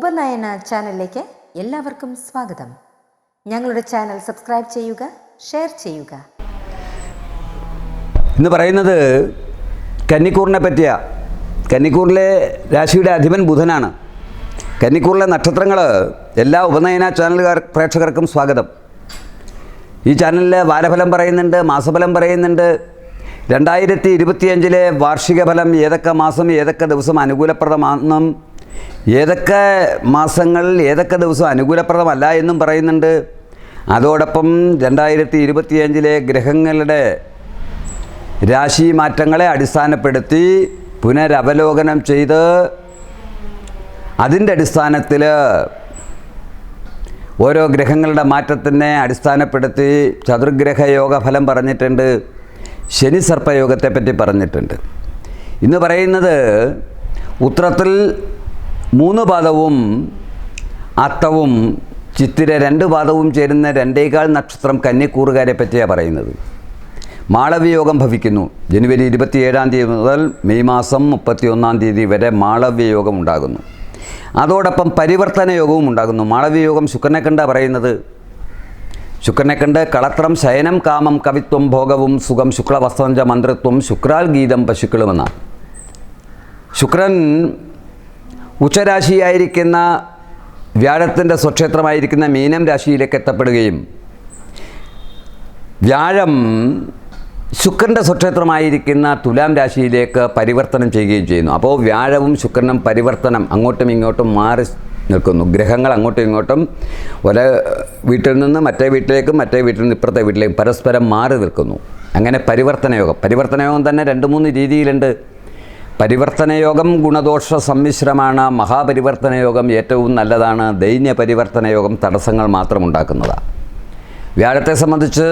ഉപനയന ചാനലിലേക്ക് എല്ലാവർക്കും സ്വാഗതം. ഞങ്ങളുടെ ചാനൽ സബ്സ്ക്രൈബ് ചെയ്യുക ഷെയർ ചെയ്യുക. ഇന്ന് പറയുന്നത് കന്നിക്കൂറിനെ പറ്റിയ. കന്നിക്കൂറിലെ രാശിയുടെ അധിപൻ ബുധനാണ്. കന്നിക്കൂറിലെ നക്ഷത്രങ്ങൾ എല്ലാ ഉപനയന ചാനലുകാർ പ്രേക്ഷകർക്കും സ്വാഗതം. ഈ ചാനലിൽ വാരഫലം പറയുന്നുണ്ട് മാസഫലം പറയുന്നുണ്ട്. രണ്ടായിരത്തി ഇരുപത്തിയഞ്ചിലെ വാർഷിക ഫലം ഏതൊക്കെ മാസം ഏതൊക്കെ ദിവസം അനുകൂലപ്രദമാണെന്നും ഏതൊക്കെ മാസങ്ങൾ ഏതൊക്കെ ദിവസം അനുകൂലപ്രദമല്ല എന്നും പറയുന്നുണ്ട്. അതോടൊപ്പം രണ്ടായിരത്തി ഇരുപത്തിയഞ്ചിലെ ഗ്രഹങ്ങളുടെ രാശി മാറ്റങ്ങളെ അടിസ്ഥാനപ്പെടുത്തി പുനരവലോകനം ചെയ്ത് അതിന്റെ അടിസ്ഥാനത്തിൽ ഓരോ ഗ്രഹങ്ങളുടെ മാറ്റത്തിനെ അടിസ്ഥാനപ്പെടുത്തി ചതുർഗ്രഹ യോഗ ഫലം പറഞ്ഞിട്ടുണ്ട് ശനി സർപ്പയോഗത്തെപ്പറ്റി പറഞ്ഞിട്ടുണ്ട്. ഇന്ന് പറയുന്നത് ഉത്രത്തിൽ മൂന്ന് പാദവും അത്തവും ചിത്തിര രണ്ട് പാദവും ചേരുന്ന രണ്ടേകാൽ നക്ഷത്രം കന്നിക്കൂറുകാരെ പറ്റിയാണ് പറയുന്നത്. മാളവ്യയോഗം ഭവിക്കുന്നു. ജനുവരി ഇരുപത്തിയേഴാം തീയതി മുതൽ മെയ് മാസം മുപ്പത്തിയൊന്നാം തീയതി വരെ മാളവ്യയോഗം ഉണ്ടാകുന്നു. അതോടൊപ്പം പരിവർത്തന യോഗവും ഉണ്ടാകുന്നു. മാളവ്യയോഗം ശുക്രനെ കണ്ട പറയുന്നത്? ശുക്രനെ കണ്ട് കളത്രം ശയനം കാമം കവിത്വം ഭോഗവും സുഖം ശുക്ലവസ്ത്രഞ്ച മന്ത്രത്വം ശുക്രാൽ ഗീതം പശുക്കളുമെന്നാണ്. ശുക്രൻ ഉച്ചരാശിയായിരിക്കുന്ന വ്യാഴത്തിന്റെ സ്വക്ഷേത്രമായിരിക്കുന്ന മീനം രാശിയിലേക്ക് എത്തപ്പെടുകയും വ്യാഴം ശുക്രന്റെ സ്വക്ഷേത്രമായിരിക്കുന്ന തുലാം രാശിയിലേക്ക് പരിവർത്തനം ചെയ്യുകയും ചെയ്യുന്നു. അപ്പോൾ വ്യാഴവും ശുക്രനും പരിവർത്തനം അങ്ങോട്ടും ഇങ്ങോട്ടും മാറി നിൽക്കുന്നു. ഗ്രഹങ്ങൾ അങ്ങോട്ടും ഇങ്ങോട്ടും ഒരേ വീട്ടിൽ നിന്ന് മറ്റേ വീട്ടിലേക്കും മറ്റേ വീട്ടിൽ നിന്ന് ഇപ്പുറത്തെ വീട്ടിലേക്കും പരസ്പരം മാറി നിൽക്കുന്നു. അങ്ങനെ പരിവർത്തന പരിവർത്തനയോഗം പരിവർത്തന യോഗം തന്നെ രണ്ട് മൂന്ന് രീതിയിലുണ്ട്. പരിവർത്തന യോഗം ഗുണദോഷ സമ്മിശ്രമാണ്. മഹാപരിവർത്തന യോഗം ഏറ്റവും നല്ലതാണ്. ദൈന്യ പരിവർത്തന യോഗം തടസ്സങ്ങൾ മാത്രം ഉണ്ടാക്കുന്നതാണ് വ്യാഴത്തെ സംബന്ധിച്ച്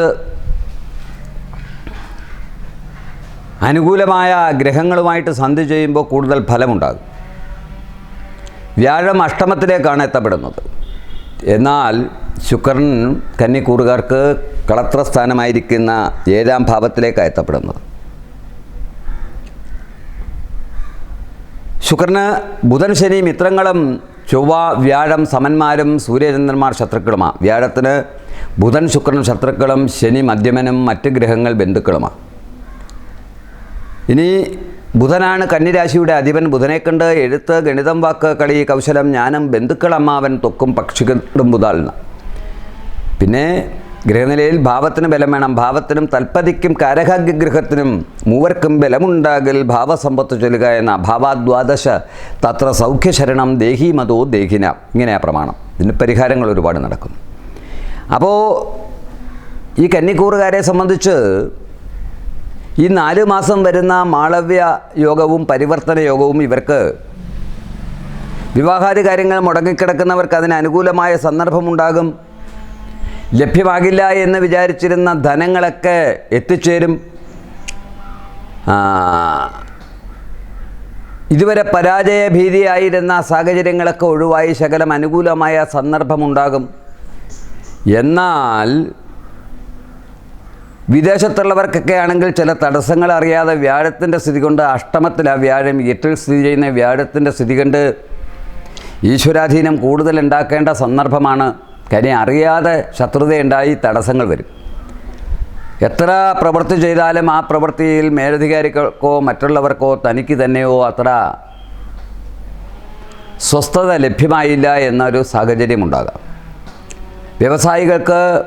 അനുകൂലമായ ഗ്രഹങ്ങളുമായിട്ട് സന്ധി ചെയ്യുമ്പോൾ കൂടുതൽ ഫലമുണ്ടാകും. വ്യാഴം അഷ്ടമത്തിലേക്കാണ് എത്തപ്പെടുന്നത്. എന്നാൽ ശുക്രൻ കന്നിക്കൂറുകാർക്ക് കളത്രസ്ഥാനമായിരിക്കുന്ന ഏഴാം ഭാവത്തിലേക്കാണ് എത്തപ്പെടുന്നത്. ശുക്രന് ബുധൻ ശനി മിത്രങ്ങളും ചൊവ്വ വ്യാഴം സമന്മാരും സൂര്യചന്ദ്രന്മാർ ശത്രുക്കളുമാണ് വ്യാഴത്തിന് ബുധൻ ശുക്രൻ ശത്രുക്കളും ശനി മധ്യമനും മറ്റ് ഗ്രഹങ്ങൾ ബന്ധുക്കളുമാണ് ഇനി ബുധനാണ് കന്നിരാശിയുടെ അധിപൻ. ബുധനെ കണ്ട് എഴുത്ത് ഗണിതം വാക്ക് കളി കൗശലം ജ്ഞാനം ബന്ധുക്കളമ്മാവൻ തൊക്കും പക്ഷികളും ബുധാൽന പിന്നെ ഗ്രഹനിലയിൽ ഭാവത്തിന് ബലം വേണം. ഭാവത്തിനും തൽപ്പതിക്കും കാരകാഗ്രഹത്തിനും മൂവർക്കും ബലമുണ്ടാകൽ ഭാവസമ്പത്ത് ചൊല്ലുക എന്ന ഭാവാദ്വാദശ തത്ര സൗഖ്യശരണം ദേഹി മതോ ദേഹിന. ഇങ്ങനെയാ പ്രമാണം. ഇതിന് പരിഹാരങ്ങൾ ഒരുപാട് നടക്കും. അപ്പോൾ ഈ കന്നിക്കൂറുകാരെ സംബന്ധിച്ച് ഈ നാല് മാസം വരുന്ന മാളവ്യ യോഗവും പരിവർത്തന യോഗവും ഇവർക്ക് വിവാഹാദി കാര്യങ്ങൾ മുടങ്ങിക്കിടക്കുന്നവർക്ക് അതിന് അനുകൂലമായ സന്ദർഭമുണ്ടാകും. ലഭ്യമാകില്ല എന്ന് വിചാരിച്ചിരുന്ന ധനങ്ങളൊക്കെ എത്തിച്ചേരും. ഇതുവരെ പരാജയ ഭീതിയായിരുന്ന സാഹചര്യങ്ങളൊക്കെ ഒഴിവായി ശകലം അനുകൂലമായ സന്ദർഭമുണ്ടാകും. എന്നാൽ വിദേശത്തുള്ളവർക്കൊക്കെ ആണെങ്കിൽ ചില തടസ്സങ്ങൾ അറിയാതെ വ്യാഴത്തിന്റെ സ്ഥിതി കൊണ്ട് അഷ്ടമത്തിൽ ആ വ്യാഴം എട്ടിൽ സ്ഥിതി ചെയ്യുന്ന വ്യാഴത്തിന്റെ സ്ഥിതി കണ്ട് ഈശ്വരാധീനം കൂടുതൽ ഉണ്ടാക്കേണ്ട സന്ദർഭമാണ്. കാര്യം അറിയാതെ ശത്രുതയുണ്ടായി തടസ്സങ്ങൾ വരും. എത്ര പ്രവൃത്തി ചെയ്താലും ആ പ്രവൃത്തിയിൽ മേലധികാരികൾക്കോ മറ്റുള്ളവർക്കോ തനിക്ക് തന്നെയോ അത്ര സ്വസ്ഥത ലഭ്യമായില്ല എന്നൊരു സാഹചര്യമുണ്ടാകാം വ്യവസായികൾക്ക്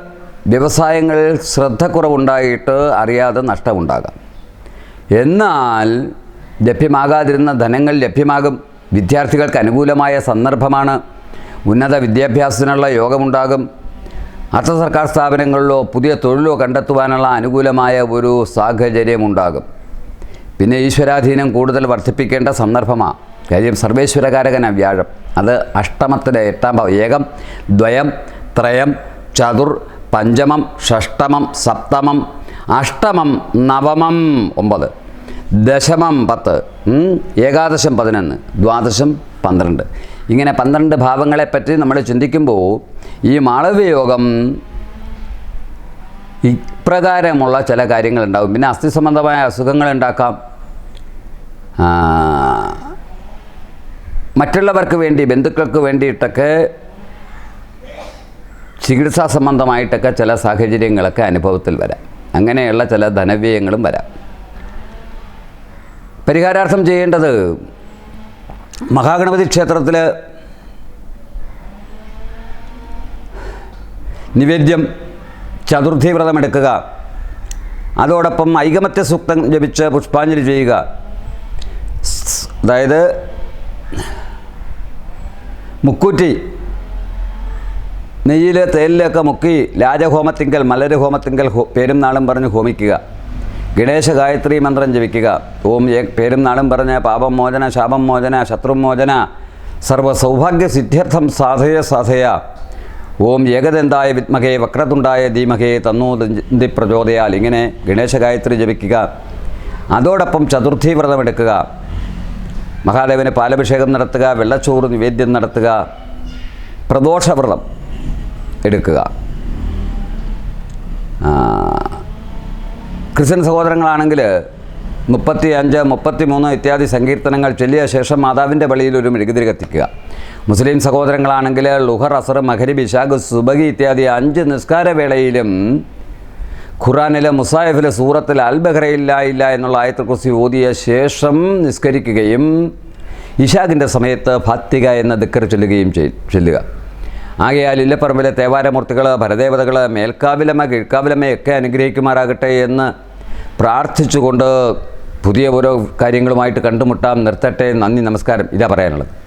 വ്യവസായങ്ങളിൽ ശ്രദ്ധക്കുറവുണ്ടായിട്ട് അറിയാതെ നഷ്ടമുണ്ടാകാം. എന്നാൽ ലഭ്യമാകാതിരുന്ന ധനങ്ങൾ ലഭ്യമാകും. വിദ്യാർത്ഥികൾക്ക് അനുകൂലമായ സന്ദർഭമാണ്. ഉന്നത വിദ്യാഭ്യാസത്തിനുള്ള യോഗമുണ്ടാകും. അർദ്ധ സർക്കാർ സ്ഥാപനങ്ങളിലോ പുതിയ തൊഴിലോ കണ്ടെത്തുവാനുള്ള അനുകൂലമായ ഒരു സാഹചര്യമുണ്ടാകും. പിന്നെ ഈശ്വരാധീനം കൂടുതൽ വർദ്ധിപ്പിക്കേണ്ട സന്ദർഭമാണ് കാര്യം സർവേശ്വരകാരകന വ്യാഴം. അത് അഷ്ടമത്തിലെ എട്ടാം ഭാവം. ഏകം ദ്വയം ത്രയം ചതുർ പഞ്ചമം ഷഷ്ടമം സപ്തമം അഷ്ടമം നവമം ഒമ്പത്. ദശമം പത്ത്. ഏകാദശം പതിനൊന്ന്. ദ്വാദശം പന്ത്രണ്ട്. ഇങ്ങനെ പന്ത്രണ്ട് ഭാവങ്ങളെപ്പറ്റി നമ്മൾ ചിന്തിക്കുമ്പോൾ ഈ മാളവ്യയോഗം ഇപ്രകാരമുള്ള ചില കാര്യങ്ങളുണ്ടാകും പിന്നെ അസ്ഥി സംബന്ധമായ അസുഖങ്ങൾ ഉണ്ടാക്കാം. മറ്റുള്ളവർക്ക് വേണ്ടി ബന്ധുക്കൾക്ക് വേണ്ടിയിട്ടൊക്കെ ചികിത്സാ സംബന്ധമായിട്ടൊക്കെ ചില സാഹചര്യങ്ങളൊക്കെ അനുഭവത്തിൽ വരാം. അങ്ങനെയുള്ള ചില ധനവ്യയങ്ങളും വരാം. പരിഹാരാർത്ഥം ചെയ്യേണ്ടത് മഹാഗണപതി ക്ഷേത്രത്തിൽ നിവേദ്യം ചതുർത്ഥി വ്രതം എടുക്കുക. അതോടൊപ്പം ഐകമത്യ സൂക്തം ജപിച്ച് പുഷ്പാഞ്ജലി ചെയ്യുക. അതായത് മുക്കൂറ്റി നെയ്യിൽ തേലിലൊക്കെ മുക്കി രാജഹോമത്തിങ്കൽ മലര് ഹോമത്തിങ്കൽ ഹോ പേരും നാളും പറഞ്ഞ് ഹോമിക്കുക. ഗണേശ ഗായത്രി മന്ത്രം ജപിക്കുക. ഓം പേരും നാളും പറഞ്ഞ പാപം മോചന ശാപം മോചന ശത്രുമോചന സർവ സൗഭാഗ്യ സിദ്ധ്യർത്ഥം സാധയ സാധയ. ഓം ഏകദന്തായ വിത്മകേ വക്രതുണ്ടായ ധീമകേ തന്നൂ ദന്തി പ്രചോദയാൽ. ഇങ്ങനെ ഗണേശ ഗായത്രി ജപിക്കുക. അതോടൊപ്പം ചതുർത്ഥി വ്രതമെടുക്കുക മഹാദേവന് പാലഭിഷേകം നടത്തുക വെള്ളച്ചോറ് നിവേദ്യം നടത്തുക പ്രദോഷവ്രതം എടുക്കുക. ക്രിസ്ത്യൻ സഹോദരങ്ങളാണെങ്കിൽ മുപ്പത്തി അഞ്ച് മുപ്പത്തി മൂന്ന് ഇത്യാദി സങ്കീർത്തനങ്ങൾ ചൊല്ലിയ ശേഷം മാതാവിന്റെ വെളിയിൽ ഒരു മെഴുകുതിരി കത്തിക്കുക. മുസ്ലിം സഹോദരങ്ങളാണെങ്കിൽ ലുഹർ അസർ മഹരി ബിശാഖ് സുബഹി ഇത്യാദി അഞ്ച് നിസ്കാരവേളയിലും ഖുറാനിലെ മുസാഹിഫിലെ സൂറത്തിൽ അൽ ബഹ്റയില്ല ഇല്ല എന്നുള്ള ആയത്തെക്കുറിച്ച് ഓതിയ ശേഷം നിസ്കരിക്കുകയും ഇഷാഖിന്റെ സമയത്ത് ഫാത്തിക എന്ന ദിക്കർ ചൊല്ലുകയും ചൊല്ലുക. ആകയാൽ ഇല്ലപ്പറമ്പിലെ തേവാരമൂർത്തികൾ ഭരദേവതകൾ മേൽക്കാവിലമ്മ കീഴ്ക്കാവിലമ്മയൊക്കെ അനുഗ്രഹിക്കുമാറാകട്ടെ എന്ന് പ്രാർത്ഥിച്ചുകൊണ്ട് പുതിയ ഓരോ കാര്യങ്ങളുമായിട്ട് കണ്ടുമുട്ടാം. നിർത്തട്ടെ. നന്ദി നമസ്കാരം. ഇതാ പറയാനുള്ളത്.